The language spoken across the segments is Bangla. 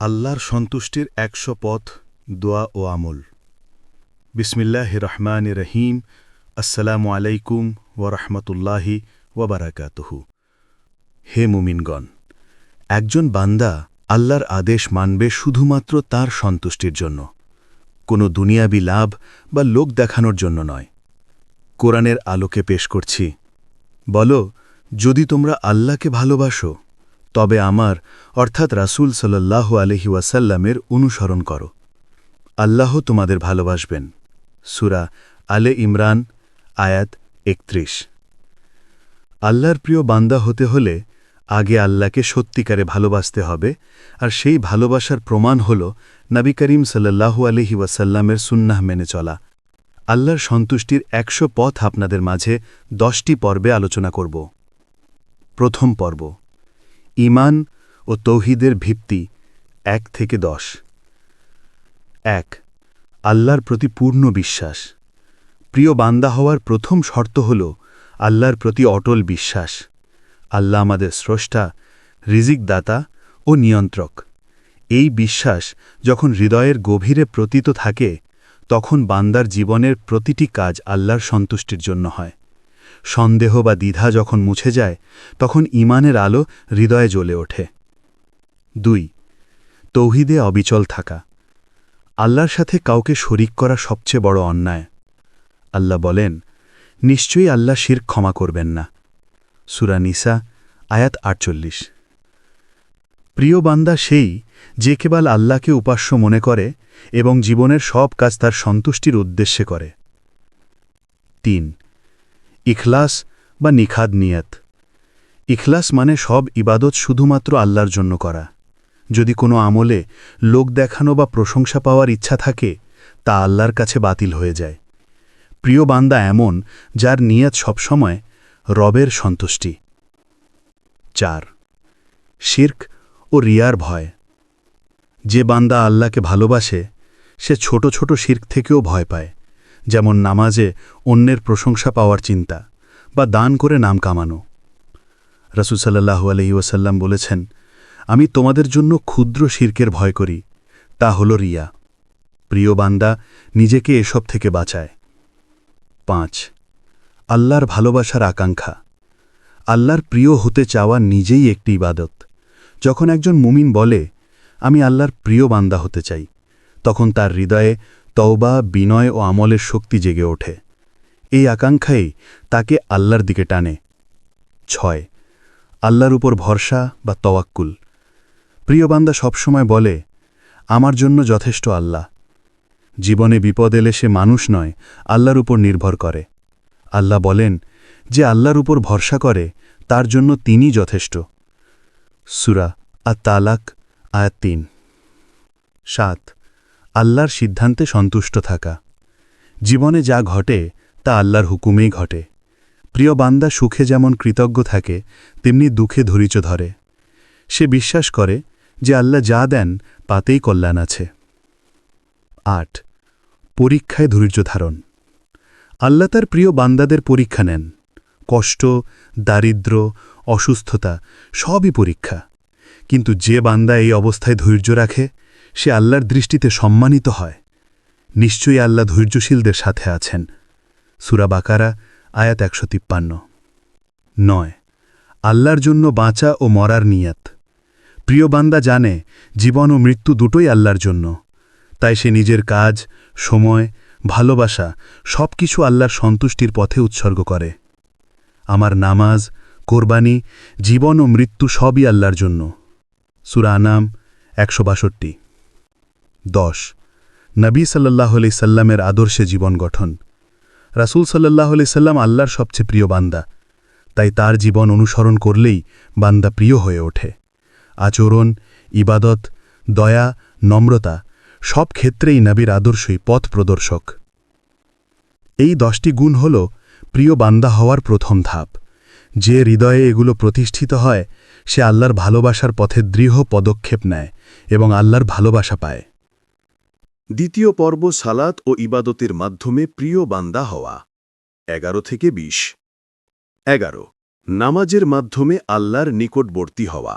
আল্লাহর সন্তুষ্টির একশো পথ, দোয়া ও আমল। বিসমিল্লাহ রহমান রহিম। আসসালামু আলাইকুম ও ওরহমতুল্লাহি ওবরাকাতহু হে মুমিনগণ, একজন বান্দা আল্লাহর আদেশ মানবে শুধুমাত্র তার সন্তুষ্টির জন্য। কোনো দুনিয়াবি লাভ বা লোক দেখানোর জন্য নয়। কোরআনের আলোকে পেশ করছি। বলো, যদি তোমরা আল্লাহকে ভালোবাসো তবে আমার, অর্থাৎ রাসূল সাল্লাল্লাহু আলহি ওয়াসাল্লামের অনুসরণ করো। আল্লাহ তোমাদের ভালোবাসবেন। সুরা আলে ইমরান, আয়াত একত্রিশ। আল্লাহর প্রিয় বান্দা হতে হলে আগে আল্লাহকে সত্যিকারে ভালোবাসতে হবে, আর সেই ভালোবাসার প্রমাণ হল নবী করিম সাল্লাল্লাহু আলহি ওয়াসাল্লামের সুন্নাহ মেনে চলা। আল্লাহর সন্তুষ্টির একশো পথ আপনাদের মাঝে দশটি পর্বে আলোচনা করব। প্রথম পর্ব ইমান ও তৌহিদের ভিত্তি এক থেকে দশ। এক, আল্লাহর প্রতি পূর্ণ বিশ্বাস। প্রিয় বান্দা হওয়ার প্রথম শর্ত হল আল্লাহর প্রতি অটল বিশ্বাস। আল্লাহ আমাদের স্রষ্টা রিজিক দাতা ও নিয়ন্ত্রক। এই বিশ্বাস যখন হৃদয়ের গভীরে প্রতীত থাকে, তখন বান্দার জীবনের প্রতিটি কাজ আল্লাহর সন্তুষ্টির জন্য হয়। সন্দেহ বা দ্বিধা যখন মুছে যায়, তখন ইমানের আলো হৃদয়ে জ্বলে ওঠে। দুই, তৌহিদে অবিচল থাকা। আল্লাহর সাথে কাউকে শরিক করা সবচেয়ে বড় অন্যায়। আল্লাহ বলেন, নিশ্চয়ই আল্লাহ শির ক্ষমা করবেন না। সুরা নিসা, আয়াত আটচল্লিশ। প্রিয় বান্দা সেই যে কেবল আল্লাহকে উপাস্য মনে করে এবং জীবনের সব কাজ তার সন্তুষ্টির উদ্দেশ্যে করে। তিন ইখলাস বা নিখাদ নিয়ত। ইখলাস মানে সব ইবাদত শুধুমাত্র আল্লাহর জন্য করা। যদি কোনো আমলে লোক দেখানো বা প্রশংসা পাওয়ার ইচ্ছা থাকে, তা আল্লাহর কাছে বাতিল হয়ে যায়। প্রিয় বান্দা এমন, যার নিয়ত সবসময় রবের সন্তুষ্টি। চার, শির্ক ও রিয়ার ভয়। যে বান্দা আল্লাহকে ভালোবাসে, সে ছোট ছোট শির্ক থেকেও ভয় পায়। যেমন নামাজে অন্যের প্রশংসা পাওয়ার চিন্তা বা দান করে নাম কামানো। রসুসাল্লাহু আলহি ওয়াসাল্লাম বলেছেন, আমি তোমাদের জন্য ক্ষুদ্র শির্কের ভয় করি, তা হল রিয়া। প্রিয় বান্দা, নিজেকে এসব থেকে বাঁচায়। পাঁচ, আল্লাহর ভালোবাসার আকাঙ্ক্ষা। আল্লাহর প্রিয় হতে চাওয়া নিজেই একটি ইবাদত। যখন একজন মুমিন বলে, আমি আল্লাহর প্রিয় বান্দা হতে চাই, তখন তার হৃদয়ে তওবা, বিনয় ও আমলের শক্তি জেগে ওঠে। এই আকাঙ্ক্ষাই তাকে আল্লাহর দিকে টানে। ছয়, আল্লাহর উপর ভরসা বা তওয়াক্কুল। প্রিয় বান্দা সবসময় বলে, আমার জন্য যথেষ্ট আল্লাহ। জীবনে বিপদ এলে সে মানুষ নয়, আল্লাহর উপর নির্ভর করে। আল্লাহ বলেন, যে আল্লাহর উপর ভরসা করে, তার জন্য তিনি যথেষ্ট। সুরা আর তালাক আয়াত তিন। সাত আল্লাহর সিদ্ধান্তে সন্তুষ্ট থাকা। জীবনে যা ঘটে, তা আল্লাহর হুকুমেই ঘটে। প্রিয় বান্দা সুখে যেমন কৃতজ্ঞ থাকে, তেমনি দুঃখে ধৈর্য ধরে। সে বিশ্বাস করে যে আল্লাহ যা দেন পাতেই কল্যাণ আছে। আট, পরীক্ষায় ধৈর্য ধারণ। আল্লাহ তার প্রিয় বান্দাদের পরীক্ষা নেন। কষ্ট, দারিদ্র, অসুস্থতা, সবই পরীক্ষা। কিন্তু যে বান্দা এই অবস্থায় ধৈর্য রাখে সে আল্লাহর দৃষ্টিতে সম্মানিত হয়। নিশ্চয়ই আল্লাহ ধৈর্যশীলদের সাথে আছেন। সুরা বাকারা, আয়াত একশো তিপ্পান্ন। নয়, আল্লাহর জন্য বাঁচা ও মরার নিয়াত। প্রিয় বান্দা জানে, জীবন ও মৃত্যু দুটোই আল্লাহর জন্য। তাই সে নিজের কাজ, সময়, ভালোবাসা সব কিছু আল্লাহর সন্তুষ্টির পথে উৎসর্গ করে। আমার নামাজ, কোরবানি, জীবন ও মৃত্যু সবই আল্লাহর জন্য। সুরা আনাম, একশো বাষট্টি। দশ। নবী সাল্লাহ আলি সাল্লামের আদর্শে জীবন গঠন। রাসুল সাল্লাহ আলি সাল্লাম আল্লাহর সবচেয়ে প্রিয় বান্দা। তাই তার জীবন অনুসরণ করলেই বান্দা প্রিয় হয়ে ওঠে। আচরণ, ইবাদত, দয়া, নম্রতা সব ক্ষেত্রেই নবীর আদর্শই পথ প্রদর্শক। এই দশটি গুণ হল প্রিয় বান্দা হওয়ার প্রথম ধাপ। যে হৃদয়ে এগুলো প্রতিষ্ঠিত হয়, সে আল্লাহর ভালোবাসার পথে দৃঢ় পদক্ষেপ নেয় এবং আল্লাহর ভালোবাসা পায়। দ্বিতীয় পর্ব সালাত ও ইবাদতের মাধ্যমে প্রিয় বান্দা হওয়া। এগারো থেকে বিশ। এগারো। নামাজের মাধ্যমে আল্লাহর নিকটবর্তী হওয়া।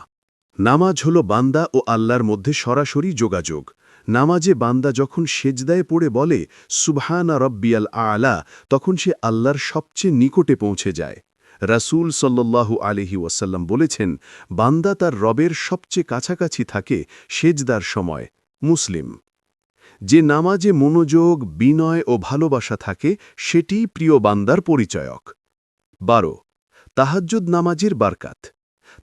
নামাজ হল বান্দা ও আল্লাহর মধ্যে সরাসরি যোগাযোগ। নামাজে বান্দা যখন সেজদায় পড়ে বলে, সুবহানা রব্বিয়াল আলা তখন সে আল্লাহর সবচেয়ে নিকটে পৌঁছে যায়। রাসূল সাল্লাল্লাহু আলিহি ওয়াসাল্লাম বলেছেন, বান্দা তার রবের সবচেয়ে কাছাকাছি থাকে সেজদার সময়। মুসলিম যে নামাজে মনোযোগ, বিনয় ও ভালোবাসা থাকে, সেটি প্রিয় বান্দার পরিচয়ক। বারো, তাহাজ্জুদ নামাজের বারকাত।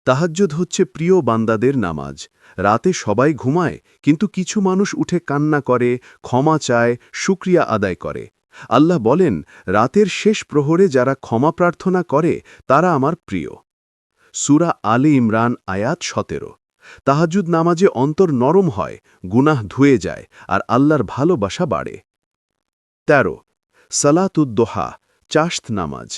তাহাজ্জুদ হচ্ছে প্রিয় বান্দাদের নামাজ। রাতে সবাই ঘুমায়, কিন্তু কিছু মানুষ উঠে কান্না করে, ক্ষমা চায়, শুক্রিয়া আদায় করে। আল্লাহ বলেন, রাতের শেষ প্রহরে যারা ক্ষমা প্রার্থনা করে, তারা আমার প্রিয়। সুরা আলী ইমরান আয়াত সতেরো। তাহাজুদ নামাজে অন্তর নরম হয়, গুনাহ ধুয়ে যায়, আর আল্লাহর ভালোবাসা বাড়ে। তেরো, সালাতুদ্দোহা চাস্ত নামাজ।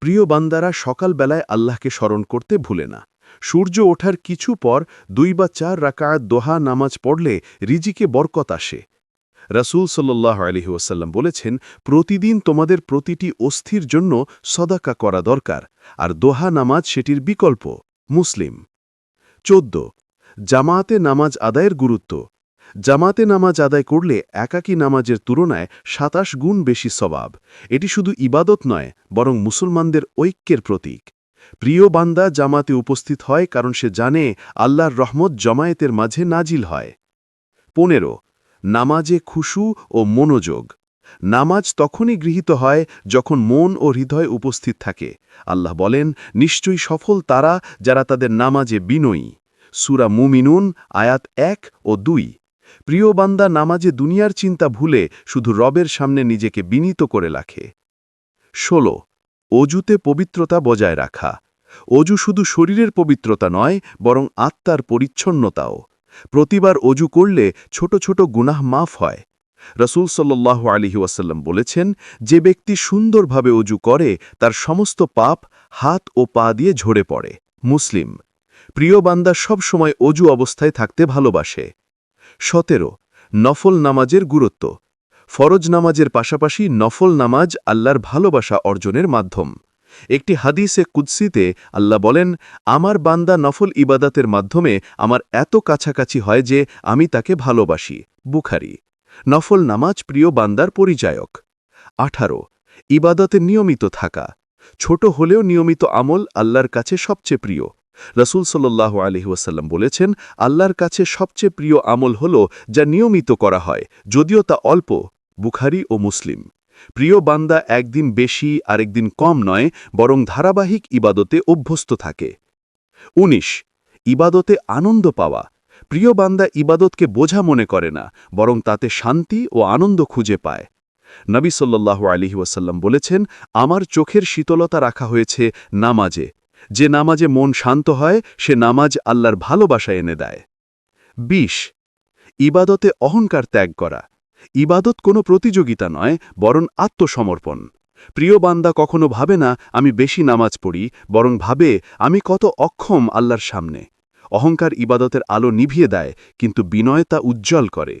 প্রিয় বান্দারা, সকালবেলায় আল্লাহকে স্মরণ করতে ভুলে না। সূর্য ওঠার কিছু পর দুই বা চার রাকায়াত দোহা নামাজ পড়লে রিজিকে বরকত আসে। রাসুল সাল্লাহ আলহি ওসাল্লাম বলেছেন, প্রতিদিন তোমাদের প্রতিটি অস্থির জন্য সদাকা করা দরকার, আর দোহা নামাজ সেটির বিকল্প, মুসলিম। চোদ্দ জামাতে নামাজ আদায়ের গুরুত্ব। জামাতে নামাজ আদায় করলে একাকী নামাজের তুলনায় সাতাশ গুণ বেশি সবাব এটি শুধু ইবাদত নয়, বরং মুসলমানদের ঐক্যের প্রতীক। প্রিয় বান্দা জামাতে উপস্থিত হয় কারণ সে জানে আল্লাহর রহমত জমায়েতের মাঝে নাজিল হয়। পনেরো, নামাজে খুশু ও মনোযোগ। নামাজ তখনই গৃহীত হয় যখন মন ও হৃদয় উপস্থিত থাকে। আল্লাহ বলেন, নিশ্চয়ই সফল তারা যারা তাদের নামাজে বিনয়ী। সুরা মুমিনুন, আয়াত এক ও দুই। প্রিয় বান্দা, নামাজে দুনিয়ার চিন্তা ভুলে শুধু রবের সামনে নিজেকে বিনীত করে রাখে। ষোলো, অজুতে পবিত্রতা বজায় রাখা। অজু শুধু শরীরের পবিত্রতা নয়, বরং আত্মার পরিচ্ছন্নতাও। প্রতিবার অজু করলে ছোট ছোট গুনাহ মাফ হয়। রসুল সাল্লাহ আলিহি ওয়াসাল্লাম বলেছেন, যে ব্যক্তি সুন্দরভাবে অজু করে, তার সমস্ত পাপ হাত ও পা দিয়ে ঝরে পড়ে। মুসলিম প্রিয় বান্দা সব সময় অজু অবস্থায় থাকতে ভালোবাসে। সতেরো, নফল নামাজের গুরুত্ব। ফরজ নামাজের পাশাপাশি নফল নামাজ আল্লাহর ভালোবাসা অর্জনের মাধ্যম। একটি হাদিসে কুদ্সিতে আল্লাহ বলেন, আমার বান্দা নফল ইবাদাতের মাধ্যমে আমার এত কাছাকাছি হয় যে আমি তাকে ভালোবাসি। বুখারি। নফল নামাজ প্রিয় বান্দার পরিচায়ক। আঠারো, ইবাদতে নিয়মিত থাকা। ছোট হলেও নিয়মিত আমল আল্লাহর কাছে সবচেয়ে প্রিয়। রসুল সাল্লাহ ওয়াসাল্লাম বলেছেন, আল্লাহর কাছে সবচেয়ে প্রিয় আমল হল যা নিয়মিত করা হয়, যদিও তা অল্প, বুখারি ও মুসলিম। প্রিয় বান্দা একদিন বেশি, আরেকদিন কম নয়, বরং ধারাবাহিক ইবাদতে অভ্যস্ত থাকে। ১৯ ইবাদতে আনন্দ পাওয়া। প্রিয় বান্দা ইবাদতকে বোঝা মনে করে না, বরং তাতে শান্তি ও আনন্দ খুঁজে পায়। নবী সাল্লাহ আলিহি ওয়াসাল্লাম বলেছেন, আমার চোখের শীতলতা রাখা হয়েছে নামাজে যে নামাজে মন শান্ত হয়, সে নামাজ আল্লাহর ভালোবাসা এনে দেয়। ২০ ইবাদতে অহংকার ত্যাগ করা। ইবাদত কোনো প্রতিযোগিতা নয়, বরং আত্মসমর্পণ। প্রিয় বান্দা কখনো ভাবে না, আমি বেশি নামাজ পড়ি, বরং ভাবে, আমি কত অক্ষম আল্লাহর সামনে। অহংকার ইবাদতের আলো নিভিয়ে দেয়, কিন্তু বিনয় তা উজ্জ্বল করে।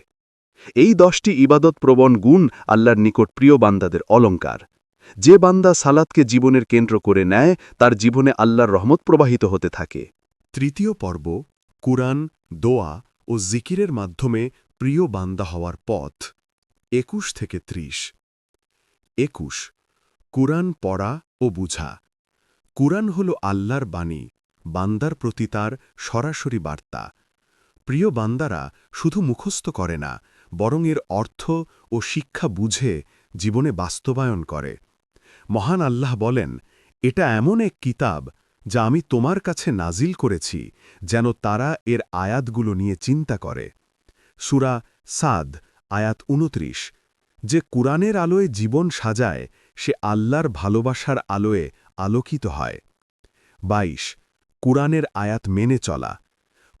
এই দশটি ইবাদত প্রবণ গুণ আল্লাহর নিকট প্রিয় বান্দাদের অলঙ্কার যে বান্দা সালাতকে জীবনের কেন্দ্র করে নেয়, তার জীবনে আল্লাহর রহমত প্রবাহিত হতে থাকে। তৃতীয় পর্ব, কুরআন, দোয়া ও জিকিরের মাধ্যমে প্রিয় বান্দা হওয়ার পথ। একুশ থেকে ত্রিশ। একুশ। কুরআন পড়া ও বুঝা। কুরআন হল আল্লাহর বাণী, বান্দার প্রতি তার সরাসরি বার্তা। প্রিয় বান্দারা শুধু মুখস্থ করে না, বরং এর অর্থ ও শিক্ষা বুঝে জীবনে বাস্তবায়ন করে। মহান আল্লাহ বলেন, এটা এমন এক কিতাব যা আমি তোমার কাছে নাজিল করেছি, যেন তারা এর আয়াতগুলো নিয়ে চিন্তা করে। সুরা সাদ, আয়াত উনত্রিশ যে কুরআনের আলোয় জীবন সাজায়, সে আল্লাহর ভালোবাসার আলোয় আলোকিত হয়। ২২ কুরআনের আয়াত মেনে চলা।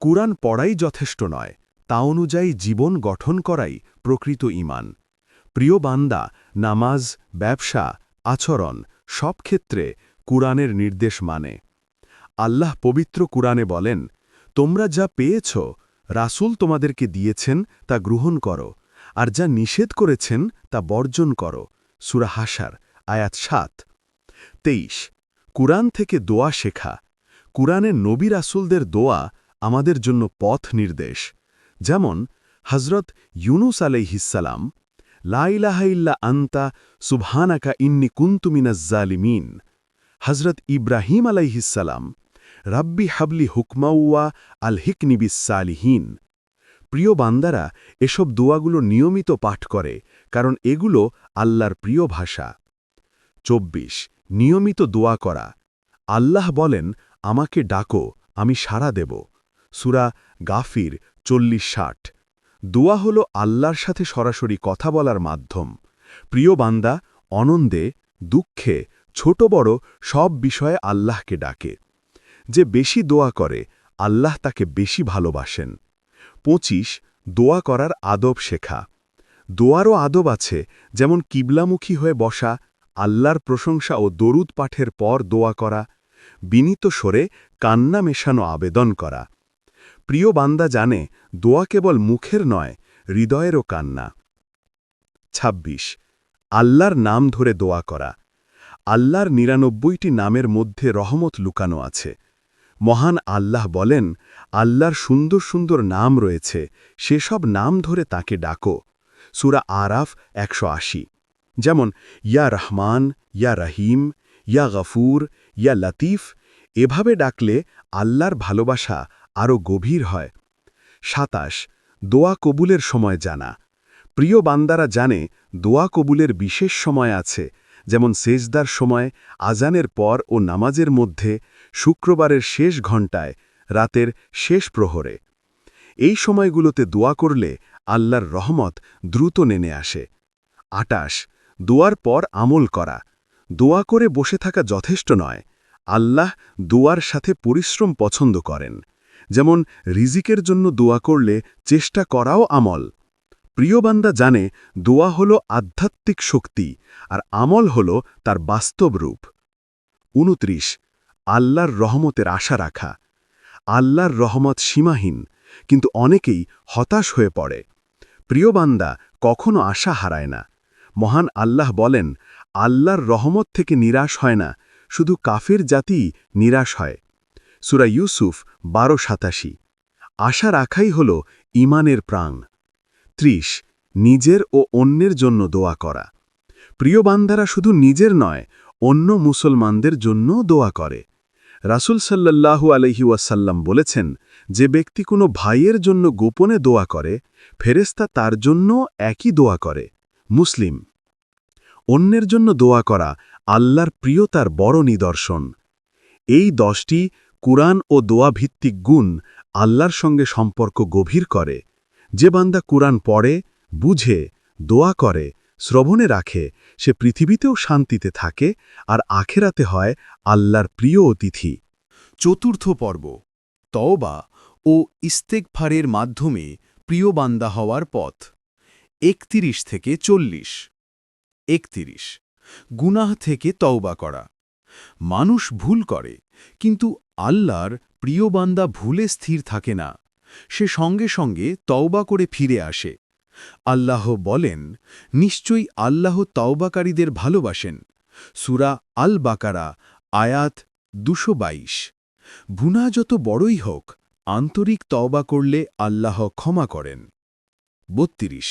কুরআন পড়াই যথেষ্ট নয়, তা অনুযায়ী জীবন গঠন করাই প্রকৃত ইমান প্রিয় বান্দা, নামাজ, ব্যবসা আচরণ সব ক্ষেত্রে কুরআনের নির্দেশ মানে। আল্লাহ পবিত্র কুরআনে বলেন, তোমরা যা পেয়েছ, রাসূল তোমাদেরকে দিয়েছেন, তা গ্রহণ করো, আর যা নিষেধ করেছেন, তা বর্জন করো। সুরা হাসার আয়াত সাত। তেইশ, কুরআন থেকে দোয়া শেখা। কুরআনের নবী রাসূলদের দোয়া আমাদের জন্য পথ নির্দেশ। যেমন হজরত ইউনুস আলাইহিসালাম লাইলাহাইল্লা আন্তা সুবহানাকা ইন্নি কুন্তুমিনাজ্জালিমিন হজরত ইব্রাহিম আলাইহিসালাম রাব্বি হাবলি হুকমাউয়া আল হিকনিবিস সালিহীন। প্রিয় বান্দারা, এসব দোয়াগুলো নিয়মিত পাঠ করে, কারণ এগুলো আল্লাহর প্রিয় ভাষা। ২৪ নিয়মিত দোয়া করা। আল্লাহ বলেন, আমাকে ডাকো, আমি সাড়া দেব। সুরা গাফির চল্লিশ ষাট। দোয়া হল আল্লাহর সাথে সরাসরি কথা বলার মাধ্যম। প্রিয় বান্দা, অনন্দে, দুঃখে, ছোট বড় সব বিষয়ে আল্লাহকে ডাকে। যে বেশি দোয়া করে, আল্লাহ তাকে বেশি ভালোবাসেন। পঁচিশ, দোয়া করার আদব শেখা। দোয়ারও আদব আছে, যেমন কিবলামুখী হয়ে বসা, আল্লাহর প্রশংসা ও দরুদ পাঠের পর দোয়া করা, বিনীত স্বরে কান্না মেশানো আবেদন করা। প্রিয় বান্দা জানে, দোয়া কেবল মুখের নয়, হৃদয়েরও কান্না। ২৬ আল্লাহর নাম ধরে দোয়া করা। আল্লাহর নিরানব্বইটি নামের মধ্যে রহমত লুকানো আছে। মহান আল্লাহ বলেন, আল্লাহর সুন্দর সুন্দর নাম রয়েছে, সেসব নাম ধরে তাকে ডাকো। সুরা আরাফ একশো আশি। যেমন, ইয়া রহমান, ইয়া রহিম, ইয়া গফুর, ইয়া লতিফ, এভাবে ডাকলে আল্লাহর ভালোবাসা আরও গভীর হয়। সাতাশ, দোয়া কবুলের সময় জানা। প্রিয় বান্দারা জানে, দোয়া কবুলের বিশেষ সময় আছে, যেমন সেজদার সময়, আজানের পর ও নামাজের মধ্যে, শুক্রবারের শেষ ঘণ্টায়, রাতের শেষ প্রহরে। এই সময়গুলোতে দোয়া করলে আল্লাহর রহমত দ্রুত নেমে আসে। আটাশ, দোয়ার পর আমল করা। দোয়া করে বসে থাকা যথেষ্ট নয়। আল্লাহ দোয়ার সাথে পরিশ্রম পছন্দ করেন। যেমন, রিজিকের জন্য দোয়া করলে চেষ্টা করাও আমল। প্রিয়বান্দা জানে, দোয়া হল আধ্যাত্মিক শক্তি, আর আমল হল তার বাস্তব রূপ। উনত্রিশ, আল্লাহর রহমতের আশা রাখা। আল্লাহর রহমত সীমাহীন, কিন্তু অনেকেই হতাশ হয়ে পড়ে। প্রিয়বান্দা কখনো আশা হারায় না। মহান আল্লাহ বলেন, আল্লাহর রহমত থেকে নিরাশ হয় না, শুধু কাফের জাতি নিরাশ হয়। সুরা ইউসুফ বারো সাতাশি। আশা রাখাই হল ইমানের প্রাণ। ত্রিশ, নিজের ও অন্যের জন্য দোয়া করা। প্রিয় বান্দারা, শুধু নিজের নয়, অন্য মুসলমানদের জন্য দোয়া করে। রাসুল সাল্লাল্লাহু আলহি ওয়াসাল্লাম বলেছেন, যে ব্যক্তি কোনো ভাইয়ের জন্য গোপনে দোয়া করে ফেরেস্তা তার জন্য একই দোয়া করে। মুসলিম। অন্যের জন্য দোয়া করা আল্লাহর প্রিয়তার বড় নিদর্শন। এই দশটি কুরআন ও দোয়া ভিত্তিক গুণ আল্লাহর সঙ্গে সম্পর্ক গভীর করে। যে বান্দা কুরআন পড়ে, বুঝে, দোয়া করে, শ্রবণে রাখে, সে পৃথিবীতেও শান্তিতে থাকে আর আখেরাতে হয় আল্লাহর প্রিয় অতিথি। চতুর্থ পর্ব, তওবা ও ইস্তেকফারের মাধ্যমে প্রিয় বান্দা হওয়ার পথ। একতিরিশ থেকে চল্লিশ। একতিরিশ। গুনাহ থেকে তওবা করা। মানুষ ভুল করে, কিন্তু আল্লাহর প্রিয় বান্দা ভুলে স্থির থাকে না। সে সঙ্গে সঙ্গে তওবা করে ফিরে আসে। আল্লাহ বলেন, নিশ্চয়ই আল্লাহ তওবাকারীদের ভালোবাসেন। সুরা আল বাকারা আয়াত দুশো বাইশ। গুনাহ যত বড়ই হোক, আন্তরিক তওবা করলে আল্লাহ ক্ষমা করেন। বত্রিশ।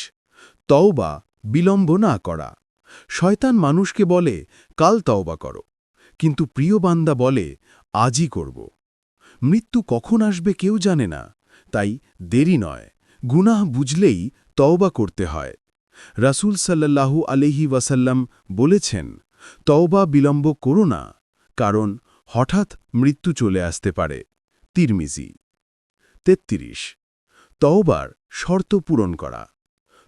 তওবা বিলম্ব না করা। শয়তান মানুষকে বলে, কাল তওবা করো। কিন্তু প্রিয় বান্দা বলে আজই করব। মৃত্যু কখন আসবে কেউ জানে না, তাই দেরি নয়। গুনাহ বুঝলেই তওবা করতে হয়। রাসূল সাল্লাল্লাহু আলহি ওয়াসাল্লাম বলেছেন, তওবা বিলম্ব করো না, কারণ হঠাৎ মৃত্যু চলে আসতে পারে। তিরমিজি। তেত্রিশ তওবার শর্ত পূরণ করা।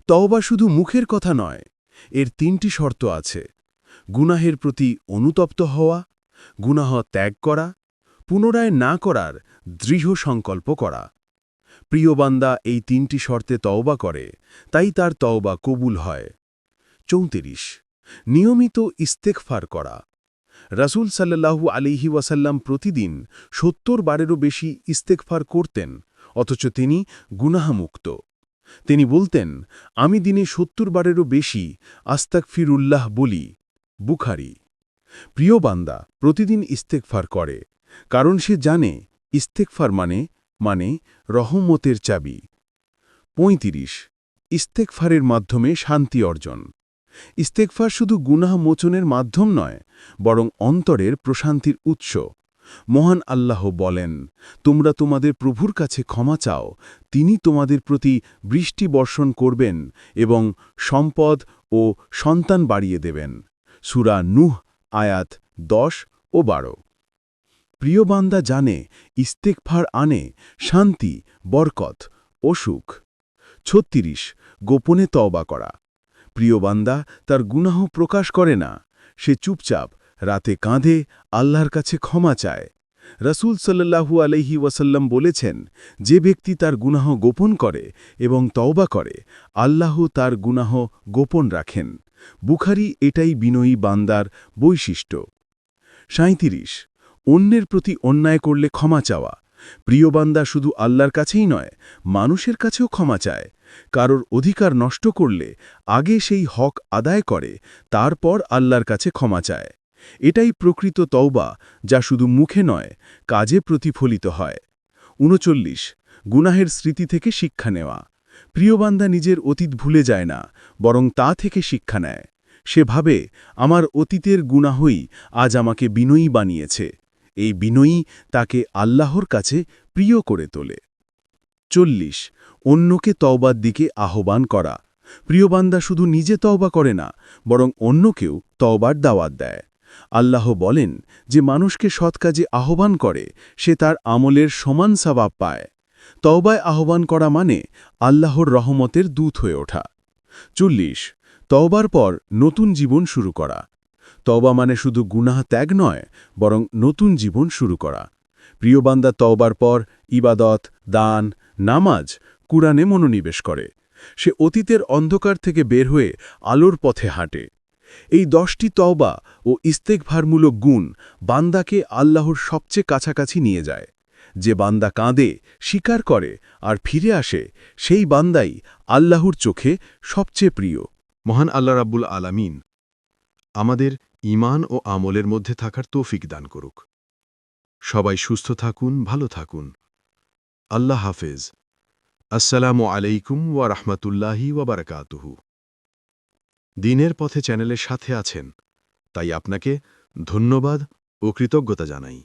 তওবা শুধু মুখের কথা নয়, এর তিনটি শর্ত আছে। গুনাহের প্রতি অনুতপ্ত হওয়া গুনাহ ত্যাগ করা, পুনরায় না করার দৃঢ় সংকল্প করা। প্রিয়বান্দা এই তিনটি শর্তে তওবা করে, তাই তার তওবা কবুল হয়। চৌত্রিশ, নিয়মিত ইস্তেকফার করা। রাসূল সাল্লাল্লাহু আলিহি ওয়াসাল্লাম প্রতিদিন সত্তর বারেরও বেশি ইস্তেকফার করতেন, অথচ তিনি গুনাহামুক্ত। তিনি বলতেন, আমি দিনে সত্তর বারেরও বেশি আস্তাকফিরুল্লাহ বলি। বুখারি। প্রিয় বান্দা, প্রতিদিন ইস্তেকফার করে, কারণ সে জানে ইস্তেকফার মানে মানে রহমতের চাবি। ৩৫ ইস্তেকফারের মাধ্যমে শান্তি অর্জন। ইস্তেকফার শুধু গুনাহ মোচনের মাধ্যম নয়, বরং অন্তরের প্রশান্তির উৎস। মহান আল্লাহ বলেন, তোমরা তোমাদের প্রভুর কাছে ক্ষমা চাও, তিনি তোমাদের প্রতি বৃষ্টি বর্ষণ করবেন এবং সম্পদ ও সন্তান বাড়িয়ে দেবেন। সুরা নুহ আয়াত দশ ও বারো। প্রিয় বান্দা জানে ইস্তেকফার আনে, শান্তি, বরকত ও সুখ। ছত্রিশ, গোপনে তওবা করা। প্রিয় বান্দা তার গুনাহ প্রকাশ করে না। সে চুপচাপ রাতে কাঁধে আল্লাহর কাছে ক্ষমা চায়। রসুল সাল্লাহু আলহি ওয়াসাল্লাম বলেছেন, যে ব্যক্তি তার গুনাহ গোপন করে এবং তওবা করে, আল্লাহ তার গুনাহ গোপন রাখেন। বুখারি এটাই বিনয়ী বান্দার বৈশিষ্ট্য। সাঁত্রিশ অন্যের প্রতি অন্যায় করলে ক্ষমা চাওয়া। প্রিয় বান্দা শুধু আল্লাহর কাছেই নয়, মানুষের কাছেও ক্ষমা চায়। কারোর অধিকার নষ্ট করলে আগে সেই হক আদায় করে, তারপর আল্লাহর কাছে ক্ষমা চায়। এটাই প্রকৃত তওবা, যা শুধু মুখে নয়, কাজে প্রতিফলিত হয়। উনচল্লিশ গুনাহের স্মৃতি থেকে শিক্ষা নেওয়া। প্রিয়বান্দা নিজের অতীত ভুলে যায় না, বরং তা থেকে শিক্ষা নেয়। সে ভাবে, আমার অতীতের গুনাহই আজ আমাকে বিনয়ী বানিয়েছে। এই বিনয়ী তাকে আল্লাহর কাছে প্রিয় করে তোলে। চল্লিশ, অন্যকে তওবার দিকে আহ্বান করা। প্রিয়বান্দা শুধু নিজে তওবা করে না, বরং অন্যকেও তওবার দাওয়াত দেয়। আল্লাহ বলেন যে, মানুষকে সৎ কাজে আহ্বান করে, সে তার আমলের সমান সবাব পায়। তওবায় আহ্বান করা মানে আল্লাহর রহমতের দূত হয়ে ওঠা। চল্লিশ, তওবার পর নতুন জীবন শুরু করা। তওবা মানে শুধু গুনাহ ত্যাগ নয়, বরং নতুন জীবন শুরু করা। প্রিয়বান্দা তওবার পর ইবাদত, দান, নামাজ কুরআনে মনোনিবেশ করে। সে অতীতের অন্ধকার থেকে বের হয়ে আলোর পথে হাঁটে। এই দশটি তওবা ও ইস্তেকভারমূলক গুণ বান্দাকে আল্লাহর সবচেয়ে কাছাকাছি নিয়ে যায়। যে বান্দা কাঁদে স্বীকার করে আর ফিরে আসে, সেই বান্দাই আল্লাহর চোখে সবচেয়ে প্রিয়। মহান আল্লাহ রাব্বুল আলামিন আমাদের ঈমান ও আমলের মধ্যে থাকার তৌফিক দান করুক। সবাই সুস্থ থাকুন, ভালো থাকুন। আল্লাহ হাফেজ। আসসালামু আলাইকুম ওয়া রাহমাতুল্লাহি ওয়া বারাকাতুহু। দিনের পথে চ্যানেলের সাথে আছেন, তাই আপনাকে ধন্যবাদ ও কৃতজ্ঞতা জানাই।